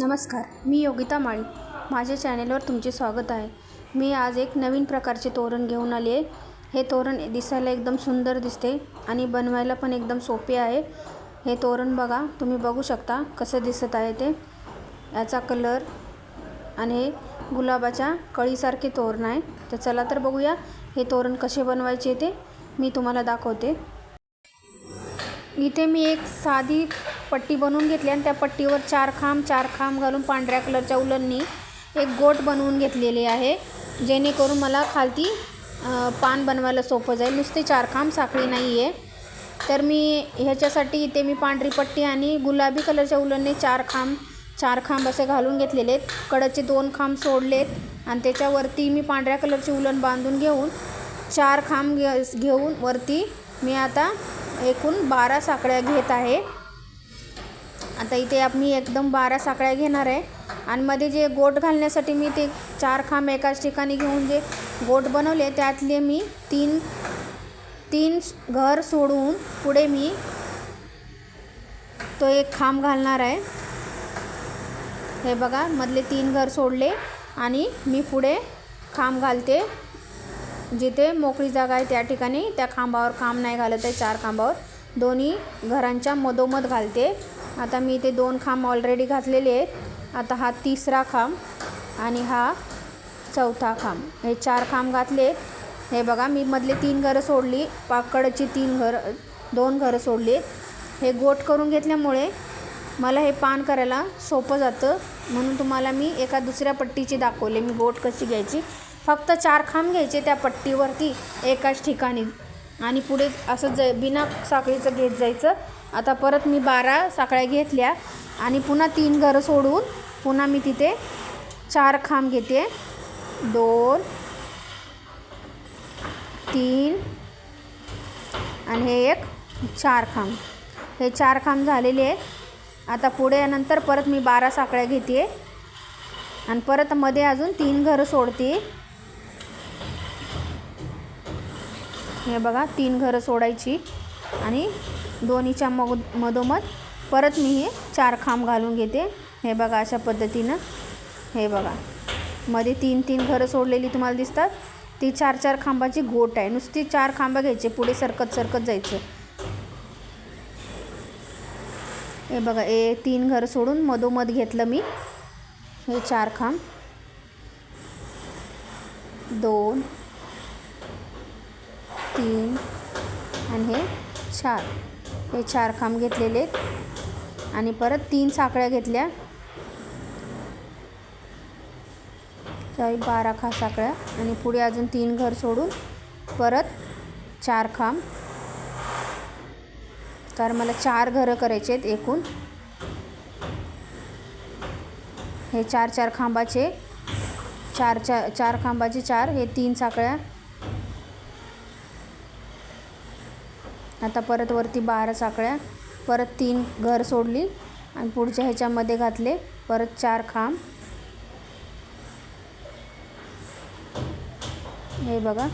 नमस्कार मी योगिता माळी. माझ्या चॅनेलवर तुमचे स्वागत आहे. मी आज एक नवीन प्रकारचे तोरण घेऊन आली आहे. हे तोरण दिसायला एकदम सुंदर दिसते आणि बनवायला पण एकदम सोपे आहे. हे तोरण बघा तुम्ही बघू शकता कसं दिसत आहे ते. याचा कलर आणि हे गुलाबाच्या कळीसारखे तोरण आहे. तर चला तर बघूया हे तोरण कसे बनवायचे ते मी तुम्हाला दाखवते. इथे मी एक साधी पट्टी बनवून घेतली आणि त्या पट्टीवर चार खांब चार खांब घालून पांढऱ्या कलरच्या उलंनी एक गोट बनवून घेतलेली आहे. जेणेकरून मला खालती पान बनवायला सोपं जाईल. नुसते चार खांब साखळी नाही आहे तर मी ह्याच्यासाठी इथे मी पांढरी पट्टी आणि गुलाबी कलरच्या उलंनी चार खांब चार खांब असे घालून घेतलेले आहेत. कडचे दोन खांब सोडलेत आणि त्याच्यावरती मी पांढऱ्या कलरची उलन बांधून घेऊन चार खांब घे घेऊन वरती मी आता एकूण बारा साखळ्या घेत आहे. आता इथे आप- मी एकदम बारा साकळ्या घेणार आहे. आणि मध्ये जे गोट घालण्यासाठी मी ते चार खांब एकाच ठिकाणी घेऊन जे गोट बनवले त्यातले मी तीन तीन घर सोडून पुढे मी तो एक खांब घालणार आहे. हे बघा मधले तीन घर सोडले आणि मी पुढे खांब घालते. जिथे मोकळी जागा आहे त्या ठिकाणी त्या खांबावर खांब नाही घालत आहे चार खांबावर. दोन्ही घरांच्या मधोमध घालते. आता मी इथे दोन खांब ऑलरेडी घातलेले आहेत. आता हा तिसरा खांब आणि हा चौथा खांब. हे चार खांब घातले हे बघा मी मधले तीन घरं सोडली पाकडची तीन घरं दोन घरं सोडली हे गोट करून घेतल्यामुळे मला हे पान करायला सोपं जातं. म्हणून तुम्हाला मी एका दुसऱ्या पट्टीची दाखवले. मी गोट कशी घ्यायची? फक्त चार खांब घ्यायचे त्या पट्टीवरती एकाच ठिकाणी. आणि पुढे असं ज बिना साखळीचं घेत जायचं. आता परत मी बारा साखळ्या घेतल्या आणि पुन्हा तीन घरं सोडून पुन्हा मी तिथे चार खांब घेते. दोन तीन आणि हे एक चार खांब. हे चार खांब झालेले आहेत. आता पुढे नंतर परत मी बारा साखळ्या घेते. आणि परत मध्ये अजून तीन घरं सोडते. हे बघा तीन घरं सोडायची आणि दोन्हीच्या मग मधोमध परत मी हे चार खांब घालून घेते. हे बघा अशा पद्धतीनं हे बघा. मध्ये तीन तीन घरं सोडलेली तुम्हाला दिसतात. ती चार चार खांबाची गोट आहे. नुसती चार खांबं घ्यायचे पुढे सरकत सरकत जायचं. हे बघा ए तीन घरं सोडून मधोमध घेतलं मी. हे चार खांब. दोन तीन आणि हे चार. हे चार खांब घेतलेले आहेत. आणि परत तीन साखळ्या घेतल्या. सॉरी बारा खा साखळ्या. आणि पुढे अजून तीन घर सोडून परत चार खांब. कारण मला चार घरं करायचे आहेत एकूण. हे चार चार खांबाचे चार चार चार खांबाचे चार हे तीन साखळ्या. आता परत वरती बारा साखळ्या परत तीन घर सोडली आणि पुढच्या ह्याच्यामध्ये घातले परत चार खांब. हे बघा.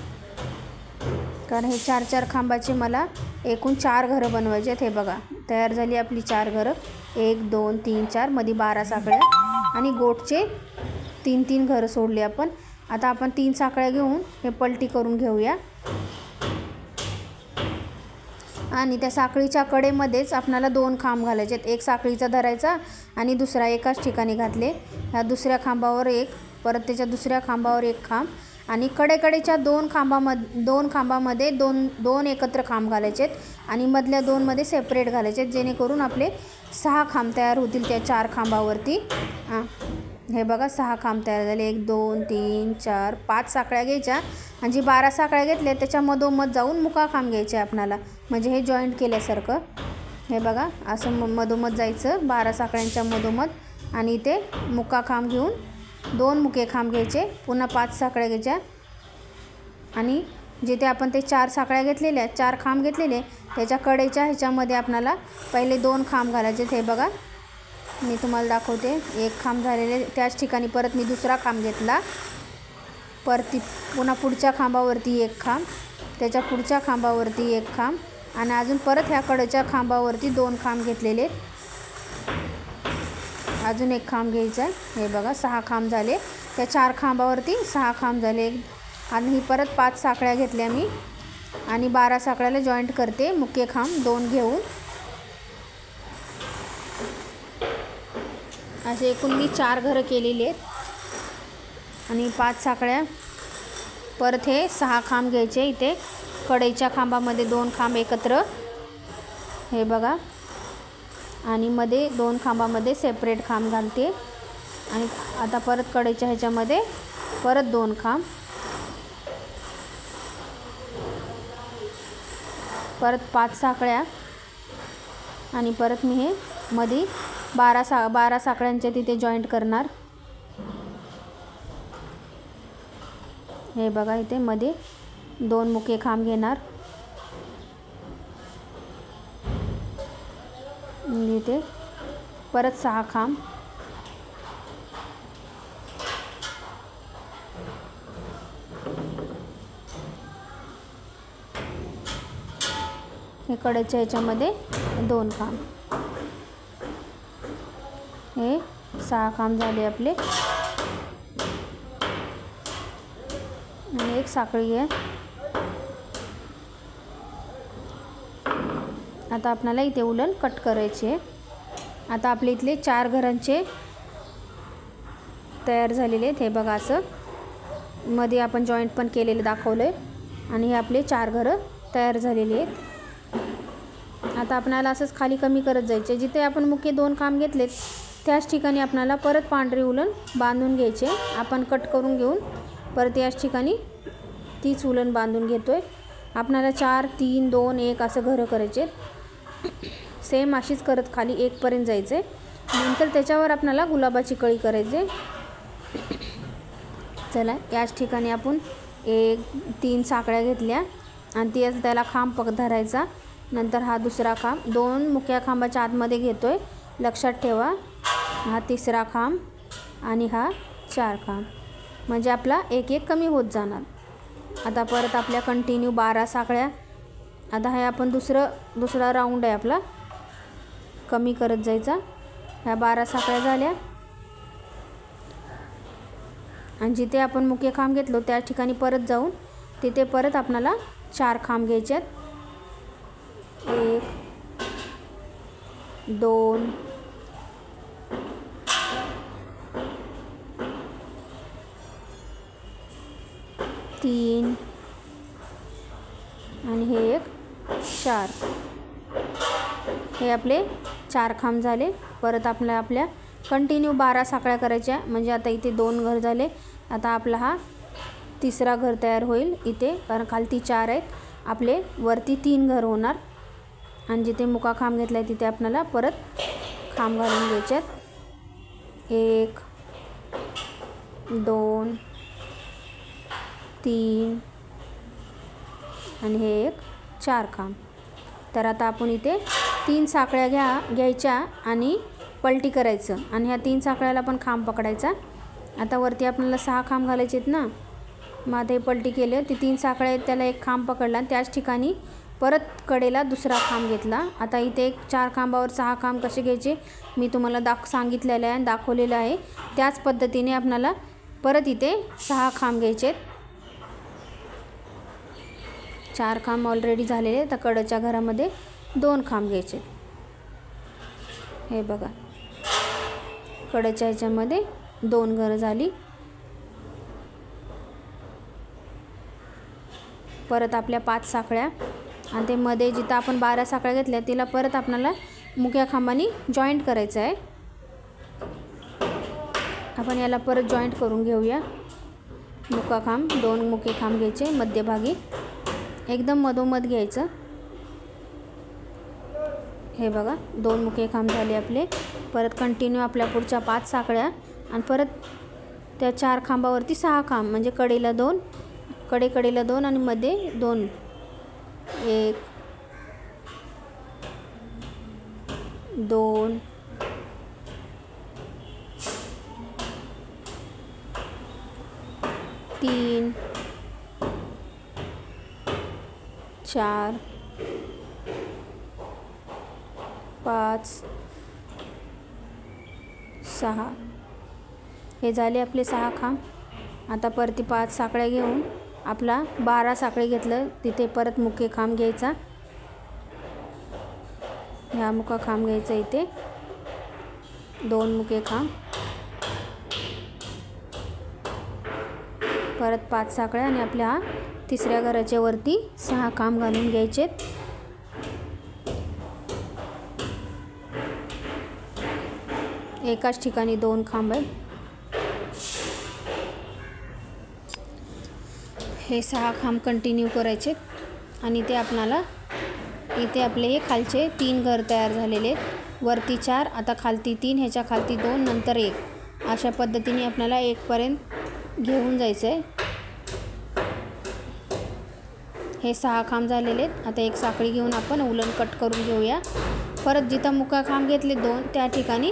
कारण हे चार चार खांबाचे मला एकूण चार घरं बनवायचे आहेत हे बघा. तयार झाली आपली चार घरं. एक दोन तीन चारमध्ये बारा साखळ्या आणि गोटचे तीन तीन घरं सोडली आपण. आता आपण तीन साखळ्या घेऊन हे पलटी करून घेऊया. आणि त्या साखळीच्या कडेमध्येच आपणाला दोन खांब घालायचे आहेत. एक साखळीचा धरायचा आणि दुसरा एकाच ठिकाणी घातले. ह्या दुसऱ्या खांबावर एक परत त्याच्या दुसऱ्या खांबावर एक खांब आणि कडेकडेच्या दोन खांबामध्ये दोन खांबामध्ये दोन दोन एकत्र खांब घालायचे आहेत आणि मधल्या दोनमध्ये सेपरेट घालायचे आहेत. जेणेकरून आपले सहा खांब तयार होतील त्या चार खांबावरती. हां. हे बघा सहा खांब तयार झाले. एक दोन तीन चार पाच साखळ्या घ्यायच्या. आणि जी बारा साखळ्या घेतल्या त्याच्या मधोमध जाऊन मुका खांब घ्यायचे आपणाला. म्हणजे हे जॉईंट केल्यासारखं. हे बघा असं म मधोमध जायचं. बारा साखळ्यांच्या मधोमध. आणि इथे मुका खांब घेऊन दोन मुके खांब घ्यायचे. पुन्हा पाच साखळ्या घ्यायच्या. आणि जिथे आपण ते चार साखळ्या घेतलेल्या चार खांब घेतलेले त्याच्या कडेच्या ह्याच्यामध्ये आपणाला पहिले दोन खांब घालायचे. हे बघा मी तुम्हाला दाखवते. एक खांब झालेले त्याच ठिकाणी परत मी दुसरा खांब घेतला. परती पुन्हा पुढच्या खांबावरती एक खांब त्याच्या पुढच्या खांबावरती एक खांब आणि अजून परत ह्या कडच्या खांबावरती दोन खांब घेतलेले. अजून एक खांब घ्यायचा आहे. हे बघा सहा खांब झाले. त्या चार खांबावरती सहा खांब झाले. आणि ही परत पाच साखळ्या घेतल्या मी. आणि बारा साखळ्याला जॉईंट करते. मुख्य खांब दोन घेऊन. असे एकूण मी चार घरं केलेली आहेत. आणि पाच साखळ्या. परत हे सहा खांब घ्यायचे इथे. कडईच्या खांबामध्ये दोन खांब एकत्र. हे बघा. आणि मध्ये दोन खांबामध्ये सेपरेट खांब घालते. आणि आता परत कडेच्या ह्याच्यामध्ये परत दोन खांब. परत पाच साखळ्या. आणि परत मी हे मध्ये बारा सा बारा साखळ्यांचे तिथे जॉईंट करणार. हे बघा इथे मध्ये दोन मुके खांब घेणार. इथे परत सहा खांब. हे कडेच्या ह्याच्यामध्ये दोन खांब. हे सहा काम झाले आपले. आणि एक साखळी आहे. आता आपल्याला इथे उलन कट करायचे. आता आपले इथले चार घरांचे तयार झालेले आहेत. हे बघा असं. मध्ये आपण जॉईंट पण केलेले दाखवलं आहे आणि हे आपले चार घरं तयार झालेली आहेत. आता आपणाला असंच खाली कमी करत जायचे जिथे आपण मुख्य दोन काम घेतलेत त्याच ठिकाणी आपणाला परत पांढरे उलन बांधून घ्यायचे. आपण कट करून घेऊन परत याच ठिकाणी तीच उलन बांधून घेतो आहे आपणाला चार तीन दोन एक असं घरं करायचे सेम अशीच करत खाली एकपर्यंत जायचे. नंतर त्याच्यावर आपणाला गुलाबाची कळी करायचे. चला याच ठिकाणी आपण एक तीन साकळ्या घेतल्या आणि ती त्याला खांब पक धरायचा. नंतर हा दुसरा खांब दोन मुख्या खांबाच्या आतमध्ये घेतो आहे लक्षात ठेवा. हा तिसरा खांब आणि हा चार खांब. म्हणजे आपला एक एक कमी होत जाणार. आता परत आपल्या कंटिन्यू बारा साखळ्या. आता हे आपण दुसरं दुसरा राऊंड आहे आपला. कमी करत जायचा. ह्या बारा साखळ्या झाल्या. आणि जिथे आपण मुख्य खांब घेतलो त्या ठिकाणी परत जाऊन तिथे परत आपणाला चार खांब घ्यायचे आहेत. एक दोन तीन. आणि हे एक चार. हे आपले चार खांब झाले. परत आपल्या आपल्या कंटिन्यू बारा साखळ्या करायच्या. म्हणजे आता इथे दोन घर झाले. आता आपला हा तिसरा घर तयार होईल इथे. कारण खालती चार आहेत. आपले वरती तीन घर होणार. आणि जिथे मुका खांब घेतला आहे तिथे आपल्याला परत खांब घालून घ्यायच्यात एक दोन तीन. आणि हे एक चार खांब तर आता आपण इथे तीन साखळ्या घ्या घ्यायच्या आणि पलटी करायचं. आणि ह्या तीन साखळ्याला पण खांब पकडायचा. आता वरती आपल्याला सहा खांब घालायचे आहेत ना? मग आता हे पलटी केले. ती तीन साखळ्या आहेत त्याला एक खांब पकडला आणि त्याच ठिकाणी परत कडेला दुसरा खांब घेतला. आता इथे एक चार खांबावर सहा खांब कसे घ्यायचे? मी तुम्हाला दाख सांगितलेलं आहे आणि दाखवलेलं आहे. त्याच पद्धतीने आपणाला परत इथे सहा खांब घ्यायचे आहेत. चार खांब ऑलरेडी झालेले तर कडच्या घरामध्ये दोन खांब घ्यायचे हे बघा. कडच्या ह्याच्यामध्ये दोन घरं झाली. परत आपल्या पाच साखळ्या. आणि ते मध्ये जिथं आपण बारा साखळ्या घेतल्या तिला परत आपल्याला मुख्या खांबानी जॉईंट करायचं आहे. आपण याला परत जॉईंट करून घेऊया. मुका खांब दोन मुके खांब घ्यायचे मध्यभागी. एकदम मधोमध घ्यायचं. हे बघा दोन मुके खांब झाले आपले. परत कंटिन्यू आपल्या पुढच्या पाच साखळ्या. आणि परत त्या चार खांबावरती सहा खांब म्हणजे कडेला दोन कडे कडेला दोन आणि मध्ये दोन. एक दोन तीन चार पाच सहा. हे झाले आपले सहा खांब. आता परती पाच साकळ्या घेऊन आपला बारा साखळे घेतलं. तिथे परत मुख्य खांब घ्यायचा. ह्या मुका खांब घ्यायचा इथे. दोन मुके खांब. परत पाच साकळ्या आणि आपल्या हा तिसऱ्या घराच्या वरती सहा खांब घालून घ्यायचेत. एकाच ठिकाणी दोन खांब आहेत. हे सहा खांब कंटिन्यू करायचे आणि ते आपणाला इथे आपले हे खालचे तीन घर तयार झालेले आहेत. वरती चार आता खालती तीन ह्याच्या खालती दोन नंतर एक. अशा पद्धतीने आपल्याला एकपर्यंत घेऊन जायचं आहे हे सहा खांब झालेले आहेत. आता एक साखळी घेऊन आपण उलन कट करून घेऊया. परत जिथं मुका खांब घेतले दोन त्या ठिकाणी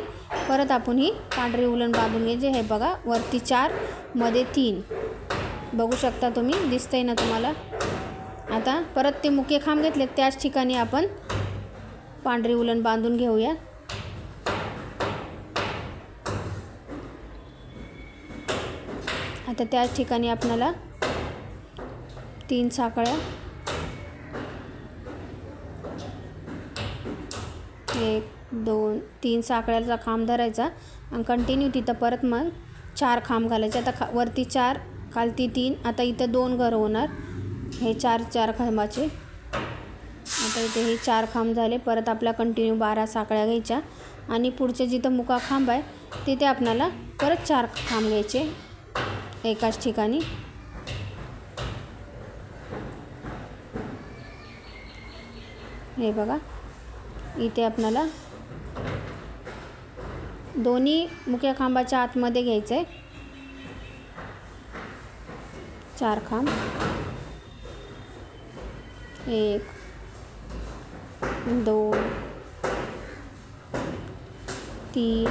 परत आपण ही पांढरी उलन बांधून घ्यायचे. हे बघा वरती चारमध्ये तीन. बघू शकता तुम्ही दिसतंय ना तुम्हाला? आता परत ते मुके खांब घेतले त्याच ठिकाणी आपण पांढरी उलन बांधून घेऊया. आता त्याच ठिकाणी आपणाला तीन साखळ्या एक दोन तीन साखळ्याचा खांब धरायचा आणि कंटिन्यू तिथं परत मग चार खांब घालायचे. आता खा वरती चार खालती तीन आता इथं दोन घर होणार. हे चार चार खांबाचे. आता इथे हे चार खांब झाले. परत आपल्या कंटिन्यू बारा साखळ्या घ्यायच्या. आणि पुढचे जिथं मुका खांब आहे तिथे आपणाला परत चार खांब घ्यायचे. एकाच ठिकाणी. हे बघा. इथे आपल्याला दोन्ही मुख्य खांबाच्या आतमध्ये घ्यायचं आहे चार खांब. एक दोन तीन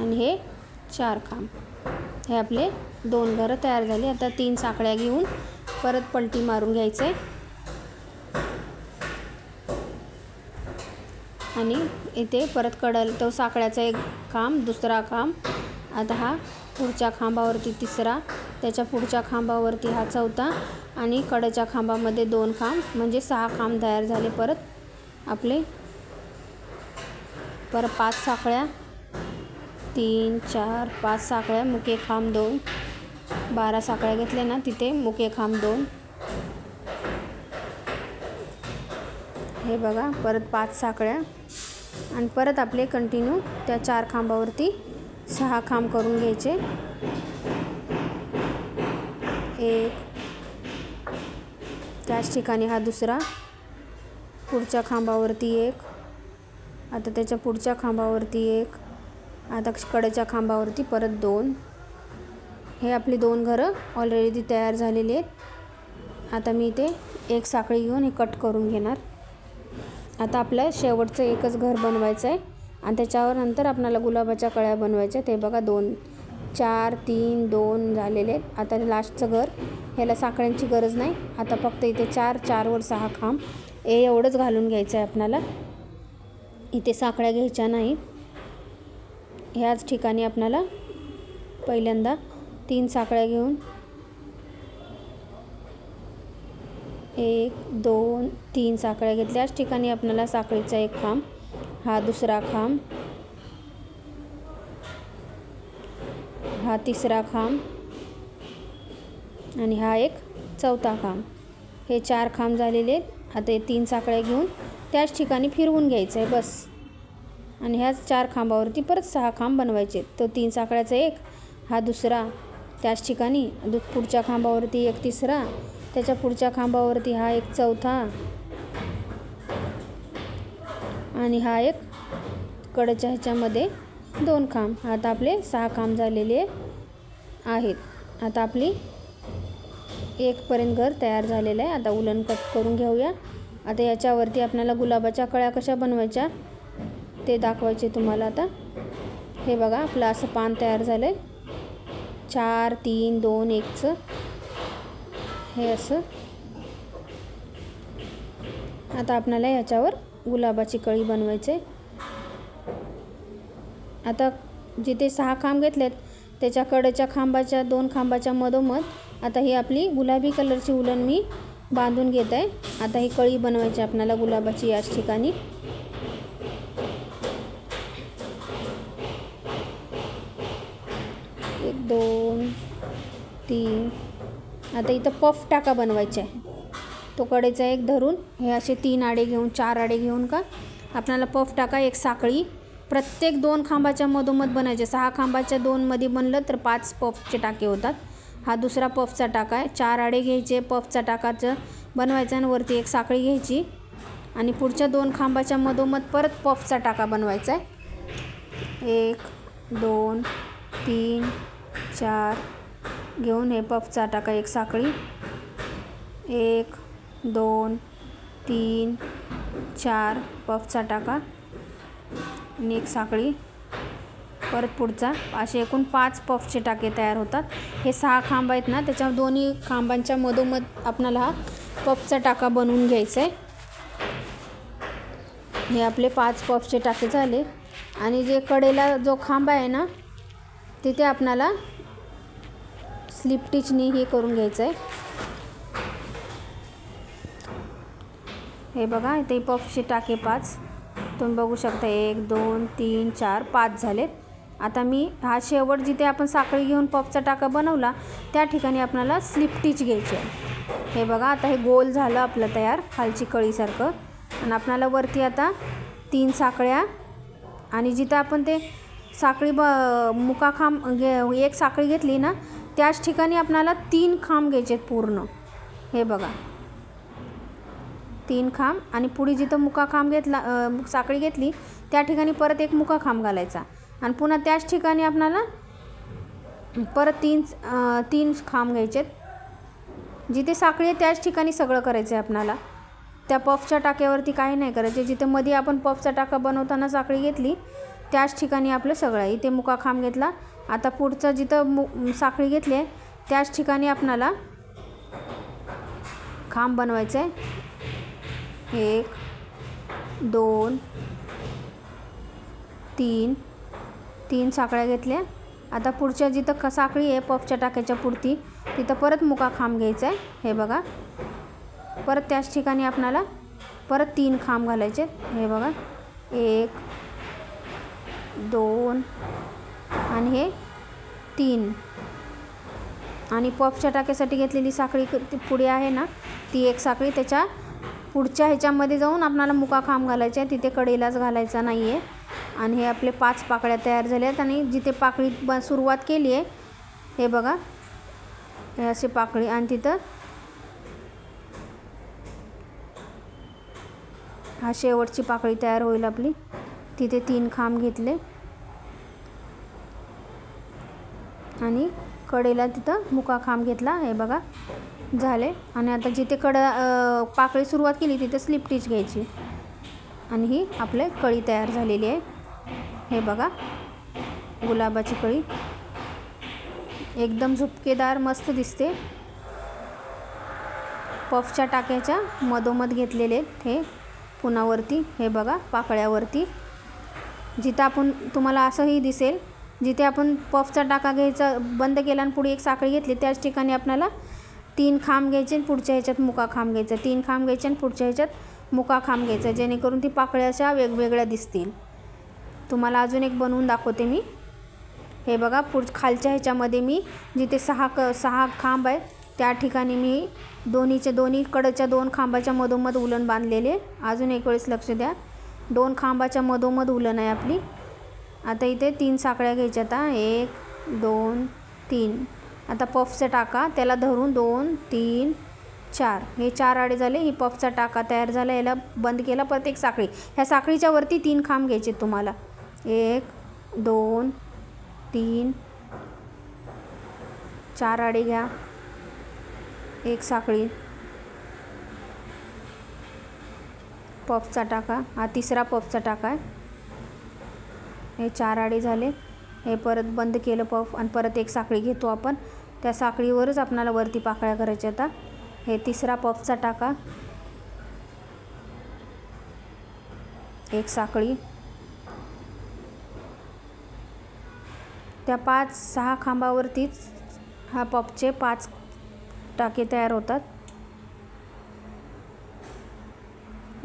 आणि हे चार खांब. हे आपले दोन घरं तयार झाली. आता तीन साखळ्या घेऊन परत पलटी मारून घ्यायचं आणि इथे परत कडल तो साखळ्याचा एक खांब दुसरा खांब. आता हा पुढच्या खांबावरती तिसरा त्याच्या पुढच्या खांबावरती हा चौथा आणि कडेच्या खांबामध्ये दोन खांब म्हणजे सहा खांब तयार झाले. परत आपले परत पाच साखळ्या. तीन चार पाच साखळ्या मुके खांब दोन. बारा साखळ्या घेतल्या ना तिथे मुके खांब दोन. हे बघा परत पाच साखळ्या. आणि परत आपले कंटिन्यू त्या चार खांबावरती सहा खांब करून घ्यायचे. एक त्याच ठिकाणी हा दुसरा. पुढच्या खांबावरती एक. आता त्याच्या पुढच्या खांबावरती एक. आता कडेच्या खांबावरती परत दोन. हे आपली दोन घरं ऑलरेडी तयार झालेली आहेत. आता मी इथे एक साखळी घेऊन हे कट करून घेणार. आता आपलं शेवटचं एकच घर बनवायचं आहे आणि त्याच्यावर नंतर आपल्याला गुलाबाच्या कळ्या बनवायच्या. ते बघा दोन चार तीन दोन झालेले आहेत. आता लास्टचं घर ह्याला साखळ्यांची गरज नाही. आता फक्त इथे चार चारवर सहा खांब. ए एवढंच घालून घ्यायचं आहे आपणाला. इथे साखळ्या घ्यायच्या नाहीत ह्याच ठिकाणी आपणाला पहिल्यांदा तीन साखळ्या घेऊन एक दोन तीन साखळ्या घेतल्याच ठिकाणी आपल्याला साखळीचा एक खांब हा दुसरा खांब हा तिसरा खांब आणि हा एक चौथा खांब. हे चार खांब झालेले आहेत. आता हे तीन साखळ्या घेऊन त्याच ठिकाणी फिरवून घ्यायचं आहे बस. आणि ह्याच चार खांबावरती परत सहा खांब बनवायचे. तो तीन साखळ्याचा एक हा दुसरा त्याच ठिकाणी दु पुढच्या खांबावरती एक तिसरा त्याच्या पुढच्या खांबावरती हा एक चौथा आणि हा एक कडच्या ह्याच्यामध्ये दोन खांब. आता आपले सहा खांब झालेले आहेत. आता आपली एकपर्यंत घर तयार झालेलं आहे. आता उलन कट करून घेऊया. आता याच्यावरती आपल्याला गुलाबाच्या कळ्या कशा बनवायच्या ते दाखवायचे तुम्हाला आता. हे बघा आपलं असं पान तयार झालं आहे चार तीन दोन एकचं. हे असं. आता आपल्याला याच्यावर गुलाबाची कळी बनवायचे. आता जिथे सहा खांब घेतलेत त्याच्या कडेच्या खांबाच्या दोन खांबाच्या मधोमध आता ही आपली गुलाबी कलरची उलन मी बांधून घेत. आहे आता ही कळी बनवायची आपल्याला गुलाबाची याच ठिकाणी. एक दोन तीन आता इथं पफ टाका बनवायचा आहे. तो कडेचा एक धरून हे असे तीन आडे घेऊन चार आडे घेऊन का आपल्याला पफ टाका एक साखळी. प्रत्येक दोन खांबाच्या मधोमध बनायचे. सहा खांबाच्या दोनमध्ये बनलं तर पाच पफचे टाके होतात. हा दुसरा पफचा टाका आहे. चार आडे घ्यायचे पफचा टाकाचं बनवायचा आणि वरती एक साखळी घ्यायची. आणि पुढच्या दोन खांबाच्या मधोमध परत पफचा टाका बनवायचा आहे. एक दोन तीन चार घेऊन हे पफचा टाका एक साखळी. एक दोन तीन चार पफचा टाका. आणि एक साखळी. परत पुढचा. असे एकूण पाच पफचे टाके तयार होतात. हे सहा खांब आहेत ना त्याच्या दोन्ही खांबांच्या मधोमध आपणाला हा पफचा टाका बनवून घ्यायचा आहे हे आपले पाच पफचे टाके झाले. आणि जे कडेला जो खांब आहे ना तिथे आपणाला स्लिप टिचनी हे करून घ्यायचं आहे हे बघा इथे पफचे टाके पाच. तुम्ही बघू शकता एक दोन तीन चार पाच झालेत. आता मी हा शेवट जिथे आपण साखळी घेऊन पफचा टाका बनवला त्या ठिकाणी आपल्याला स्लिप टिच घ्यायची आहे हे बघा आता हे गोल झालं आपलं तयार खालची कळीसारखं. आणि आपल्याला वरती आता तीन साखळ्या आणि जिथं आपण ते साखळी ब मुकाखांब घे एक साखळी घेतली ना त्याच ठिकाणी आपणाला तीन खांब घ्यायचे आहेत पूर्ण. हे बघा. तीन खांब आणि पुढे जिथं मुका खांब घेतला साखळी घेतली त्या ठिकाणी परत एक मुका खांब घालायचा. आणि पुन्हा त्याच ठिकाणी आपणाला परत तीन तीन खांब घ्यायचे आहेत. जिथे साखळी आहे त्याच ठिकाणी सगळं करायचं आहे आपणाला. त्या पफच्या टाक्यावरती काही नाही करायचे. जिथे मध्ये आपण पफचा टाका बनवताना साखळी घेतली त्याच ठिकाणी आपलं सगळं इथे मुका खांब घेतला आता पुढचं जिथं मु साखळी घेतली आहे त्याच ठिकाणी आपणाला खांब बनवायचं आहे. एक दोन तीन तीन साखळ्या घेतल्या आता पुढच्या जिथं क साखळी आहे पफच्या टाक्याच्या पुढती तिथं परत मुका खांब घ्यायचा आहे. हे बघा. परत त्याच ठिकाणी आपणाला परत तीन खांब घालायचे हे बघा. एक दोन आणि हे तीन. आणि पॉपच्या टाक्यासाठी घेतलेली साखळी ती पुढे आहे ना ती एक साखळी त्याच्या पुढच्या ह्याच्यामध्ये जाऊन आपणाला मुका खांब घालायचा आहे तिथे कडेलाच घालायचा नाही आहे आणि हे आपले पाच पाकळ्या तयार झाल्या आहेत आणि जिथे पाकळी ब सुरुवात केली आहे हे बघा. हे असे पाकळी आणि तिथं हा शेवटची पाकळी तयार होईल आपली. तिथे तीन खांब घेतले. आणि कडेला तिथं मुका खांब घेतला. हे बघा झाले. आणि आता जिथे कड पाकळी सुरुवात केली तिथे स्लिप टिच घ्यायची. आणि ही आपले कळी तयार झालेली आहे. हे बघा गुलाबाची कळी. एकदम झुपकेदार मस्त दिसते. पफच्या टाक्याच्या मधोमध घेतलेले आहेत हे पुन्हावरती हे बघा पाकळ्यावरती. जिथं आपण तुम्हाला असंही दिसेल जिथे आपण पफचा टाका घ्यायचा बंद केला आणि पुढे एक साखळी घेतली त्याच ठिकाणी आपल्याला तीन खांब घ्यायचे आणि पुढच्या ह्याच्यात मुका खांब घ्यायचा. तीन खांब घ्यायचे आणि पुढच्या ह्याच्यात मुका खांब घ्यायचा जेणेकरून ती पाकळ्या अशा वेगवेगळ्या दिसतील. तुम्हाला अजून एक बनवून दाखवते मी. हे बघा पुढ खालच्या ह्याच्यामध्ये मी जिथे सहा क सहा खांब आहेत त्या ठिकाणी मी दोन्हीच्या दोन्ही कडच्या दोन खांबाच्या मधोमध उलन बांधलेले. अजून एक वेळेस लक्ष द्या. दोन खांबाच्या मधोमध उलन आहे आपली. आता इथे तीन साखळ्या घ्यायच्या आता एक दोन तीन. आता पफचा टाका. त्याला धरून दोन तीन चार. हे चार आडे झाले. ही पफचा टाका तयार झाला. याला बंद केला. परत एक साखळी. ह्या साखळीच्या वरती तीन खांब घ्यायचे तुम्हाला. एक दोन तीन. चार आडे घ्या. एक साखळी. पफचा टाका. हा तिसरा पफचा टाका आहे. हे चार आडे झाले. हे परत बंद केलं पफ आणि परत एक साखळी घेतो आपण. त्या साखळीवरच आपणाला वरती पाकळ्या करायच्या आता. हे तिसरा पफचा टाका. एक साखळी. त्या पाच सहा खांबावरतीच हा पॉपचे पाच टाके तयार होतात.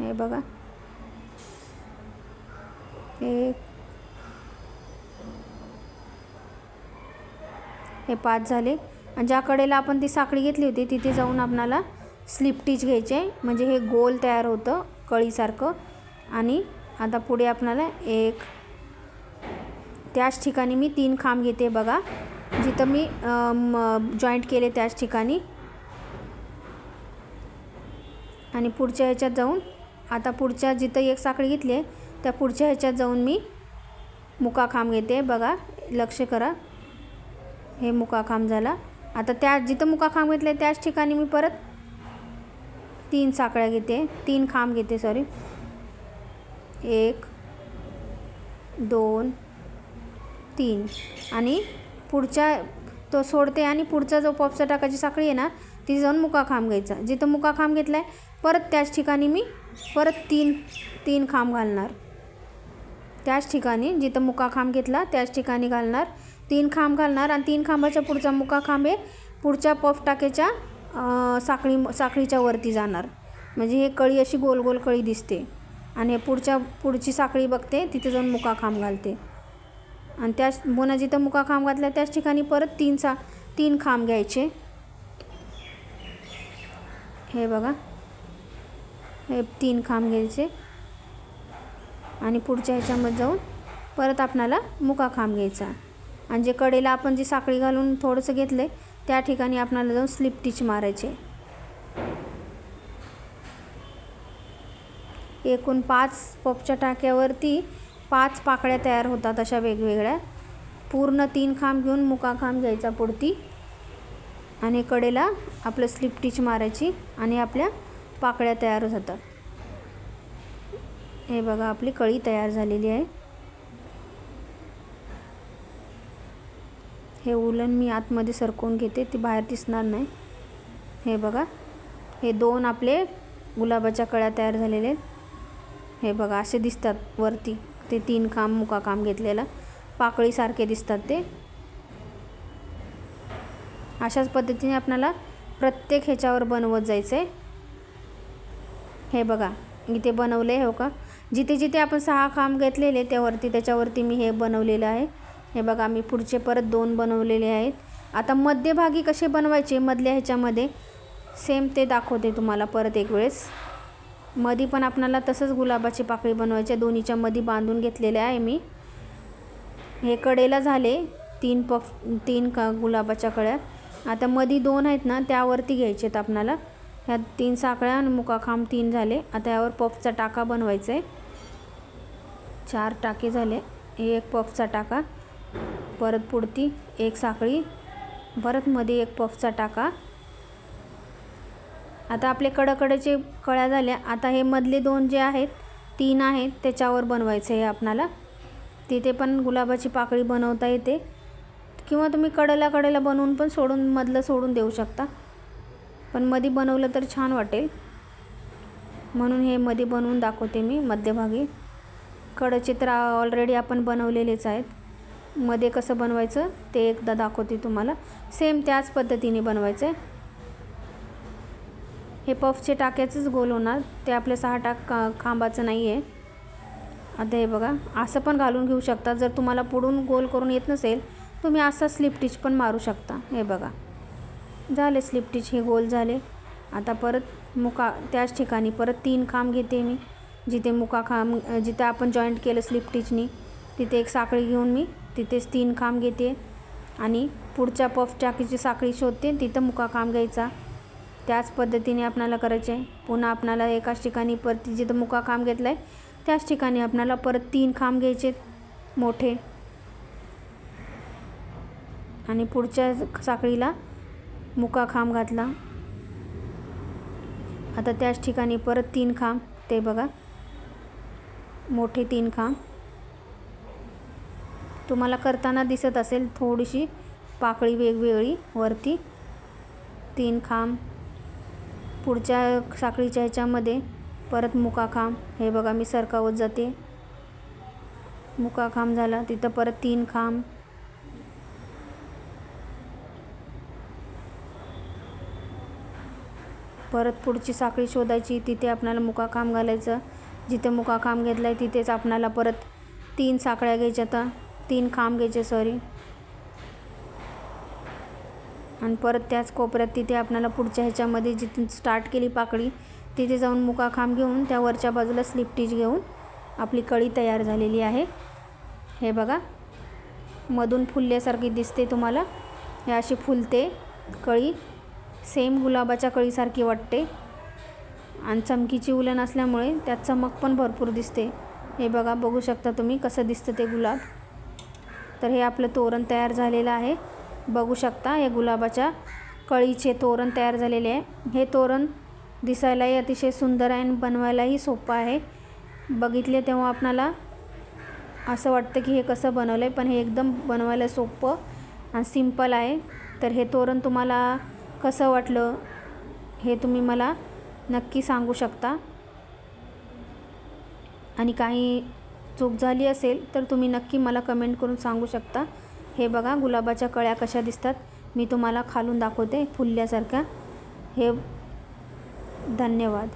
हे बघा. एक हे पाच झाले. आणि ज्या कडेला आपण ती साखळी घेतली होती तिथे जाऊन आपणाला स्लिप टिच घ्यायचे. आहे म्हणजे हे गोल तयार होतं कळीसारखं. आणि आता पुढे आपणाला एक त्याच ठिकाणी मी तीन खांब घेते बघा. जिथं मी जॉईंट केले त्याच ठिकाणी. आणि पुढच्या ह्याच्यात जाऊन आता पुढच्या जिथं एक साखळी घेतली आहे त्या पुढच्या ह्याच्यात जाऊन मी मुका खांब घेते. बघा लक्ष करा. हे मुकाखांब झाला. आता त्या जिथं मुकाखांब घेतले त्याच ठिकाणी मी परत तीन साखळ्या घेते. तीन खांब घेते सॉरी एक दोन तीन. आणि पुढच्या तो सोडते आणि पुढचा जो पॉपचा टाकाची साखळी आहे ना ती जाऊन मुका खांब घ्यायचा. जिथं मुका खांब घेतला आहे परत त्याच ठिकाणी मी परत तीन तीन खांब घालणार. त्याच ठिकाणी जिथं मुका खांब घेतला त्याच ठिकाणी घालणार. तीन खांब घालणार आणि तीन खांबाच्या पुढचा मुका खांब हे पुढच्या पफ टाकेच्या साखळी साखळीच्या वरती जाणार. म्हणजे हे कळी अशी गोल गोल कळी दिसते. आणि पुढच्या पुढची साखळी बघते तिथे जाऊन मुका खांब घालते. आणि त्याच पुन्हा जिथं मुका खांब घातला त्याच ठिकाणी परत तीन सा तीन खांब घ्यायचे. हे बघा. हे तीन खांब घ्यायचे. आणि पुढच्या ह्याच्यामध्ये जाऊन परत आपणाला मुका खांब घ्यायचा. आणि जे कडेला आपण जी साखळी घालून थोडंसं घेतलं आहे त्या ठिकाणी आपणाला जाऊन स्लिप टिच मारायचे. एकूण पाच पपच्या टाक्यावरती पाच पाकळ्या तयार होतात अशा वेगवेगळ्या. पूर्ण तीन खांब घेऊन मुका खांब घ्यायचा पुढती. आणि कडेला आपलं स्लिप टिच मारायची आणि आपल्या पाकळ्या तयार होतात. हे बघा आपली कळी तयार झालेली आहे. हे उलन मी आतमध्ये सरकवून घेते ती बाहेर दिसणार नाही. हे बघा. हे दोन आपले गुलाबाच्या कळ्या तयार झालेले आहेत. हे बघा असे दिसतात वरती. ते तीन काम मुका काम घेतलेलं. पाकळीसारखे दिसतात ते. अशाच पद्धतीने आपल्याला प्रत्येक ह्याच्यावर बनवत जायचं आहे हे बघा इथे बनवले हो का? जिथे जिथे आपण सहा खांब घेतलेले त्यावरती त्याच्यावरती मी हे बनवलेलं आहे. हे बघा मी पुढचे परत दोन बनवलेले आहेत. आता मध्यभागी कसे बनवायचे? मधल्या ह्याच्यामध्ये. सेम ते दाखवते तुम्हाला परत एक वेळेस. मधी पण आपणाला तसंच गुलाबाची पाकळी बनवायची. दोन्हीच्या मधी बांधून घेतलेले आहे मी. हे कडेला झाले तीन पफ तीन का गुलाबाच्या कळ्या. आता मधी दोन आहेत ना त्यावरती घ्यायचे आहेत आपणाला. ह्या तीन साखळ्या आणि मुकाखांब तीन झाले. आता यावर पफचा टाका बनवायचा आहे. चार टाके झाले. एक पफचा टाका. परत पुढती एक साखळी परत मध्ये एक पफचा टाका. आता आपले कडकडेचे कळ्या झाल्या. आता हे मधले दोन जे आहेत तीन आहेत त्याच्यावर बनवायचं आहे आपणाला. तिथे पण गुलाबाची पाकळी बनवता येते. किंवा तुम्ही कडेला कडेला बनवून पण सोडून मधलं सोडून देऊ शकता. पण मध्ये बनवलं तर छान वाटेल. म्हणून हे मध्ये बनवून दाखवते मी मध्यभागी. कडचित्र ऑलरेडी आपण बनवलेलेच आहेत. मध्ये कसं बनवायचं ते एकदा दाखवते तुम्हाला. सेम त्याच पद्धतीने बनवायचं आहे हे पफचे टाक्याचंच गोल होणार. ते आपले सहा टाक का खांबाचं नाही आहे आता हे बघा असं पण घालून घेऊ शकता. जर तुम्हाला पुढून गोल करून येत नसेल तुम्ही असा स्लिप टिच पण मारू शकता. हे बघा. झाले स्लिप टिच हे गोल झाले. आता परत मुका त्याच ठिकाणी परत तीन खांब घेते मी. जिथे मुका खांब जिथे आपण जॉईंट केलं स्लिप टिचनी तिथे एक साखळी घेऊन मी तिथेच तीन खांब घेते आणि पुढच्या पफ टाकीची साखळी शोधते तिथं मुका खांब घ्यायचा. त्याच पद्धतीने आपणाला करायचे. आहे पुन्हा आपणाला एकाच ठिकाणी परत जिथं मुका खांब घेतला आहे त्याच ठिकाणी आपणाला परत तीन खांब घ्यायचे मोठे. आणि पुढच्या साखळीला मुका खांब घातला. आता त्याच ठिकाणी परत तीन खांब. ते बघा. मोठे तीन खांब. तुम्हाला करताना दिसत असेल थोडीशी पाकळी वेगवेगळी. वरती तीन खांब. पुढच्या साखळीच्या ह्याच्यामध्ये परत मुका खांब. हे बघा मी सरकावत जाते. मुका खांब झाला. तिथं परत तीन खांब. परत पुढची साखळी शोधायची. तिथे आपल्याला मुका खांब घालायचं. जिथे मुका खांब घेतला आहे तिथेच आपणाला परत तीन साखळ्या घ्यायच्या आता. तीन खांब घ्यायचे सॉरी आणि परत त्याच कोपऱ्यात तिथे आपल्याला पुढच्या ह्याच्यामध्ये जिथून स्टार्ट केली पाकळी तिथे जाऊन मुका खांब घेऊन त्या वरच्या बाजूला स्लिप टीच घेऊन आपली कळी तयार झालेली आहे. हे बघा. मधून फुलल्यासारखी दिसते तुम्हाला. हे अशी फुलते कळी. सेम गुलाबाच्या कळीसारखी वाटते. आणि चमकीची उलन असल्यामुळे त्यात चमक पण भरपूर दिसते. हे बघा बघू शकता तुम्ही कसं दिसतं ते गुलाब. तर हे आपलं तोरण तयार झालेलं आहे. बघू शकता या गुलाबाच्या कळीचे तोरण तयार झालेले आहे. हे तोरण दिसायलाही अतिशय सुंदर आहे आणि बनवायलाही सोपं आहे. बघितले तेव्हा आपणाला असं वाटतं की हे कसं बनवलं आहे पण हे एकदम बनवायला सोपं आणि सिंपल आहे. तर हे तोरण तुम्हाला कसं वाटलं हे तुम्ही मला नक्की सांगू शकता. आणि काही चूक झाली असेल तर तुम्ही नक्की मला कमेंट करून सांगू शकता. हे बघा गुलाबाच्या कळ्या कशा दिसतात. मी तुम्हाला खालून दाखवते फुलल्यासारख्या. हे धन्यवाद.